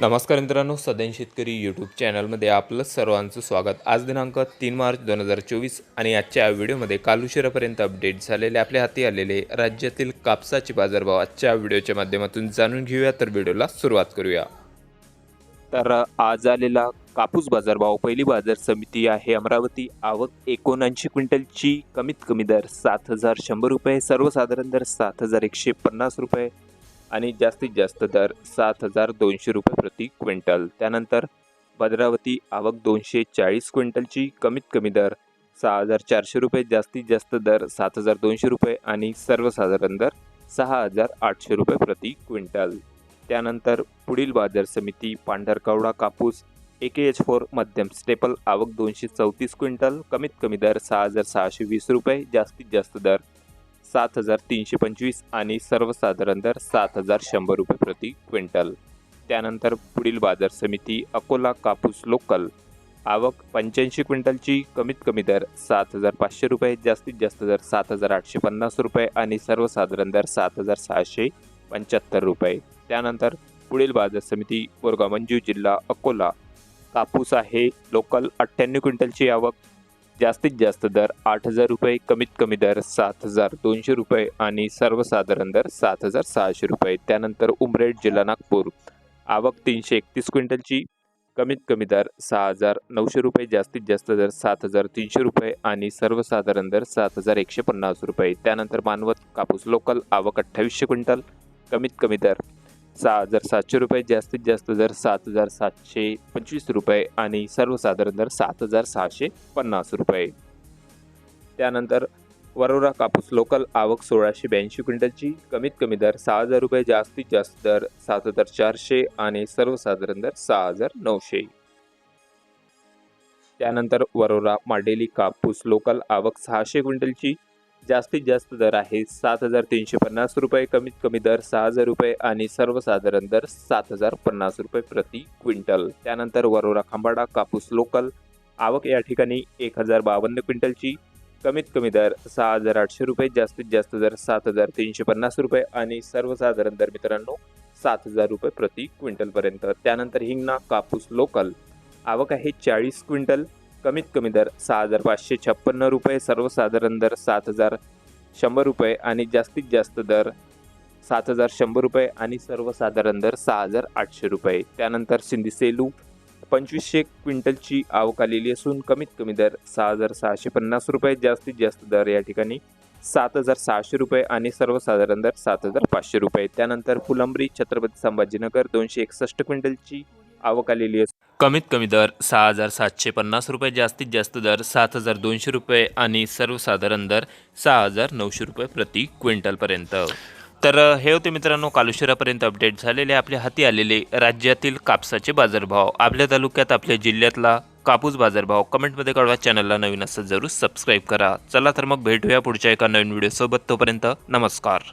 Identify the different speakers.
Speaker 1: नमस्कार मित्रांनो सदैन शेतकरी यूट्यूब चॅनलमध्ये आपलं सर्वांचं स्वागत. आज दिनांक तीन मार्च दोन हजार चोवीस आणि आजच्या व्हिडिओमध्ये व्हिडिओमध्ये कालुशिरापर्यंत अपडेट झालेले आपल्या हाती आलेले राज्यातील कापसाचे बाजारभाव आजच्या व्हिडिओच्या माध्यमातून जाणून घेऊया तर व्हिडिओला सुरुवात करूया. तर आज आलेला कापूस बाजारभाव पहिली बाजार समिती आहे अमरावती. आवक एकोणऐंशी क्विंटलची कमीत कमी दर सात हजार शंभर रुपये सर्वसाधारण दर सात हजार एकशे पन्नास रुपये. आणि जास्तीत जास्त दर सात हजार दोनशे रुपये प्रति क्विंटल. त्यानंतर भद्रावती आवक दोनशे चाळीस क्विंटलची कमीत कमी दर सहा हजार चारशे रुपये जास्तीत जास्त दर सात हजार दोनशे रुपये आणि सर्वसाधारण दर सहा हजार आठशे रुपये प्रति क्विंटल. त्यानंतर पुढील बाजार समिती पांढरकवडा कापूस ए के एच फोर मध्यम स्टेपल आवक दोनशे चौतीस क्विंटल कमीत कमी दर सहा हजार सहाशे वीस रुपये जास्तीत जास्त दर सात हजार तीनशे पंचवीस आणि सर्वसाधारण दर सात हजार शंभर रुपये प्रति क्विंटल. त्यानंतर पुढील बाजार समिती अकोला कापूस लोकल. आवक पंच्याऐंशी क्विंटलची कमीत कमी दर सात हजार पाचशे रुपये जास्तीत जास्त दर सात हजार आठशे पन्नास रुपये आणि सर्वसाधारण दर सात हजार सहाशे पंच्याहत्तर रुपये. त्यानंतर पुढील बाजार समिती बोरगाव मंजू जिल्हा अकोला. कापूस आहे लोकल अठ्ठ्याण्णव क्विंटलची आवक जास्तीत जास्त दर आठ हजार रुपये कमीत कमी दर सात हजार दोनशे रुपये आणि सर्वसाधारण दर सात हजार सहाशे रुपये. त्यानंतर उमरेड जिल्हा नागपूर. आवक तीनशे एकतीस क्विंटलची. कमीत कमी दर सहा हजार नऊशे रुपये जास्तीत जास्त दर सात हजार तीनशे रुपये आणि सर्वसाधारण दर सात हजार एकशे पन्नास रुपये. त्यानंतर मानवत कापूस लोकल आवक अठ्ठावीसशे क्विंटल. कमीत कमी दर सहा हजार सातशे रुपये जास्तीत जास्त दर सात हजार सातशे पंचवीस रुपये आणि सर्वसाधारण दर सात हजार सहाशे पन्नास रुपये. त्यानंतर वरोरा कापूस लोकल आवक सोळाशे ब्याऐंशी क्विंटलची कमीत कमी दर सहा हजार रुपये जास्तीत जास्त दर सात हजार चारशे आणि सर्वसाधारण दर सहा हजार नऊशे. त्यानंतर वरोरा माडेली कापूस लोकल आवक सहाशे क्विंटलची जास्तीत जास्त दर आहे सात हजार तीनशे पन्नास रुपये कमीत कमी दर सहा हजार रुपये आणि सर्वसाधारण दर सात हजार पन्नास रुपये प्रति क्विंटल. त्यानंतर वरोरा खांबाडा कापूस लोकल आवक या ठिकाणी एक हजार बावन्न क्विंटलची कमीत कमी दर सहा हजार आठशे रुपये जास्तीत जास्त दर सात हजार तीनशे पन्नास रुपये आणि सर्वसाधारण दर मित्रांनो सात हजार रुपये प्रति क्विंटलपर्यंत. त्यानंतर हिंगणा कापूस लोकल आवक आहे चाळीस क्विंटल कमीत कमी दर सहा हजार पाचशे छप्पन्न रुपये सर्वसाधारण दर सात हजार शंभर रुपये आणि जास्तीत जास्त दर सात हजार शंभर रुपये आणि सर्वसाधारण दर सहा हजार आठशे रुपये. त्यानंतर सिंधी सेलू पंचवीसशे क्विंटलची आवक आलेली असून कमीत कमी दर सहा हजार सहाशे पन्नास रुपये जास्तीत जास्त दर या ठिकाणी सात हजार सहाशे रुपये आणि सर्वसाधारण दर सात हजार पाचशे रुपये. त्यानंतर फुलंब्री छत्रपती संभाजीनगर दोनशे एकसष्ट क्विंटलची आवक आलेली असून कमीत कमी दर सहा हजार सातशे पन्नास रुपये जास्तीत जास्त दर सात हजार दोनशे रुपये आणि सर्वसाधारण दर सहा हजार नऊशे रुपये प्रति क्विंटलपर्यंत तर हे होते मित्रांनो कालुशिरापर्यंत अपडेट झालेले आपल्या हाती आलेले राज्यातील कापसाचे बाजारभाव. आपल्या तालुक्यात आपल्या जिल्ह्यातला कापूस बाजारभाव कमेंटमध्ये कळवा चॅनलला नवीन असं जरूर सबस्क्राईब करा. चला तर मग भेटूया पुढच्या एका नवीन व्हिडिओसोबत. तोपर्यंत नमस्कार.